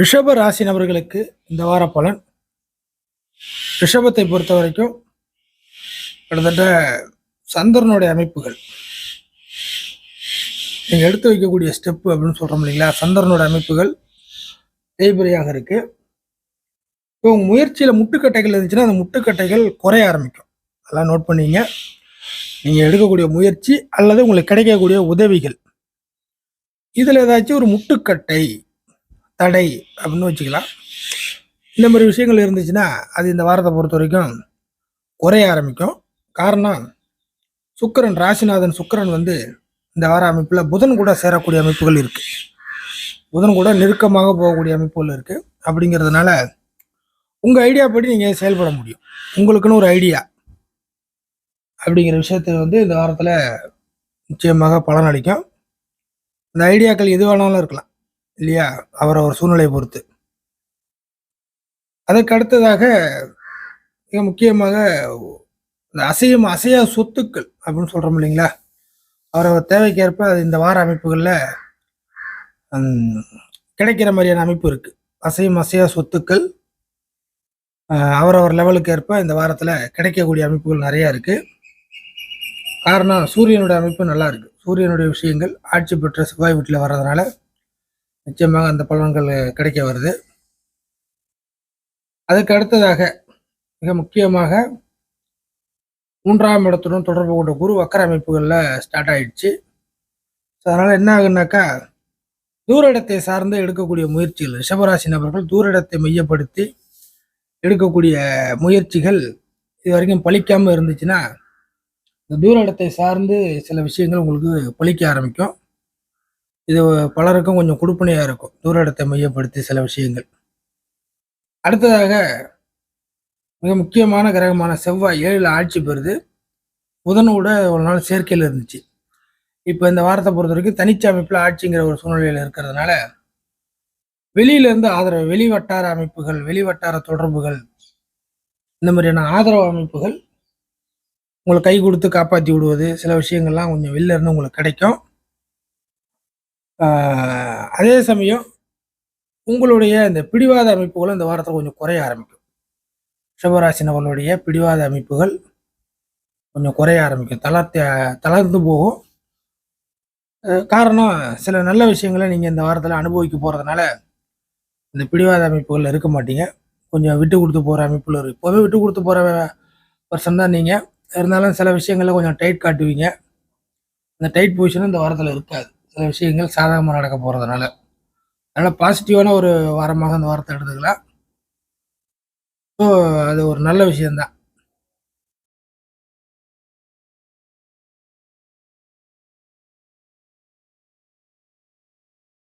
ரிஷப ராசி நபர்களுக்கு இந்த வார பலன். ரிஷபத்தை பொறுத்த வரைக்கும் கிட்டத்தட்ட சந்திரனுடைய அமைப்புகள். நீங்கள் எடுத்து வைக்கக்கூடிய ஸ்டெப்பு அப்படின்னு சொல்கிறோம் இல்லைங்களா? சந்திரனுடைய அமைப்புகள் தேய்பிரையாக இருக்குது இப்போ உங்கள் முயற்சியில் முட்டுக்கட்டைகள் இருந்துச்சுன்னா அந்த முட்டுக்கட்டைகள் குறைய ஆரம்பிக்கும். அதெல்லாம் நோட் பண்ணிங்க. நீங்கள் எடுக்கக்கூடிய முயற்சி அல்லது உங்களுக்கு கிடைக்கக்கூடிய உதவிகள். இதில் ஏதாச்சும் ஒரு முட்டுக்கட்டை தடை அப்படின்னு வச்சுக்கலாம். இந்த மாதிரி விஷயங்கள் இருந்துச்சுன்னா அது இந்த வாரத்தை பொறுத்த வரைக்கும் குறைய ஆரம்பிக்கும். காரணம் சுக்கிரன் ராசிநாதன் சுக்கிரன் வந்து இந்த வார அமைப்பில் புதன் கூட சேரக்கூடிய அமைப்புகள் இருக்குது புதன் கூட நெருக்கமாக போகக்கூடிய அமைப்புகள் இருக்குது அப்படிங்கிறதுனால உங்கள் ஐடியா படி நீங்கள் செயல்பட முடியும். உங்களுக்குன்னு ஒரு ஐடியா அப்படிங்கிற விஷயத்தில் வந்து இந்த வாரத்தில் நிச்சயமாக பலன் அளிக்கும். இந்த ஐடியாக்கள் எது வேணாலும் இருக்கலாம். இல்லையா? அவரவர் சூழ்நிலையை பொறுத்து. அதற்கு அடுத்ததாக மிக முக்கியமாக இந்த அசையும் அசையா சொத்துக்கள் அப்படின்னு சொல்கிறோம் இல்லைங்களா? அவரவர் தேவைக்கேற்ப அது இந்த வார அமைப்புகளில் கிடைக்கிற மாதிரியான அமைப்பு இருக்குது அசையும் அசையா சொத்துக்கள் அவரவர் லெவலுக்கு ஏற்ப இந்த வாரத்தில் கிடைக்கக்கூடிய அமைப்புகள் நிறையா இருக்குது காரணம் சூரியனுடைய அமைப்பு நல்லா இருக்குது சூரியனுடைய விஷயங்கள் ஆட்சி பெற்ற செவ்வாய் வீட்டில் வர்றதுனால நிச்சயமாக அந்த பலன்கள் கிடைக்க வருது. அதுக்கு அடுத்ததாக மிக முக்கியமாக மூன்றாம் இடத்துடன் தொடர்பு கொண்ட குரு வக்கர அமைப்புகளில் ஸ்டார்ட் ஆயிடுச்சு. ஸோ அதனால் என்ன ஆகுனாக்கா தூர இடத்தை சார்ந்து எடுக்கக்கூடிய முயற்சிகள் ரிஷபராசி நபர்கள் தூர இடத்தை மையப்படுத்தி எடுக்கக்கூடிய முயற்சிகள் இது வரைக்கும் பழிக்காமல் இருந்துச்சுன்னா இந்த தூர இடத்தை சார்ந்து சில விஷயங்கள் உங்களுக்கு பழிக்க ஆரம்பிக்கும். இது பலருக்கும் கொஞ்சம் கொடுப்பனையாக இருக்கும். தூர இடத்தை மையப்படுத்தி சில விஷயங்கள். அடுத்ததாக மிக முக்கியமான கிரகமான செவ்வாய் ஏழில் ஆட்சி பெறுது. புதனோட ஒரு நாள் சேர்க்கையில் இருந்துச்சு. இப்போ இந்த வாரத்தை பொறுத்த வரைக்கும் தனிச்ச அமைப்பில் ஆட்சிங்கிற ஒரு சூழ்நிலையில் இருக்கிறதுனால வெளியிலேருந்து ஆதரவு வெளி வட்டார அமைப்புகள் வெளி வட்டார தொடர்புகள் இந்த மாதிரியான ஆதரவு அமைப்புகள் உங்களை கை கொடுத்து காப்பாற்றி விடுவது சில விஷயங்கள்லாம் கொஞ்சம் வெளில இருந்து உங்களுக்கு கிடைக்கும். அதே சமயம் உங்களுடைய இந்த பிடிவாத அமைப்புகளும் இந்த வாரத்தில் கொஞ்சம் குறைய ஆரம்பிக்கும். சிவராசி பிடிவாத அமைப்புகள் கொஞ்சம் குறைய ஆரம்பிக்கும். தளர்த்தி தளர்ந்து போகும். காரணம் சில நல்ல விஷயங்களை நீங்கள் இந்த வாரத்தில் அனுபவிக்க போகிறதுனால இந்த பிடிவாத அமைப்புகள் இருக்க மாட்டீங்க. கொஞ்சம் விட்டு கொடுத்து போகிற அமைப்பில் இருக்கு. இப்போவே விட்டு கொடுத்து போகிற பர்சன் தான் நீங்கள் இருந்தாலும் சில விஷயங்களில் கொஞ்சம் டைட் காட்டுவீங்க. அந்த டைட் பொசிஷனும் இந்த வாரத்தில் இருக்காது. சில விஷயங்கள் சாதகமாக நடக்க போகிறதுனால அதனால் பாசிட்டிவான ஒரு வாரமாக அந்த வாரத்தை எடுத்துக்கலாம். ஸோ அது ஒரு நல்ல விஷயந்தான்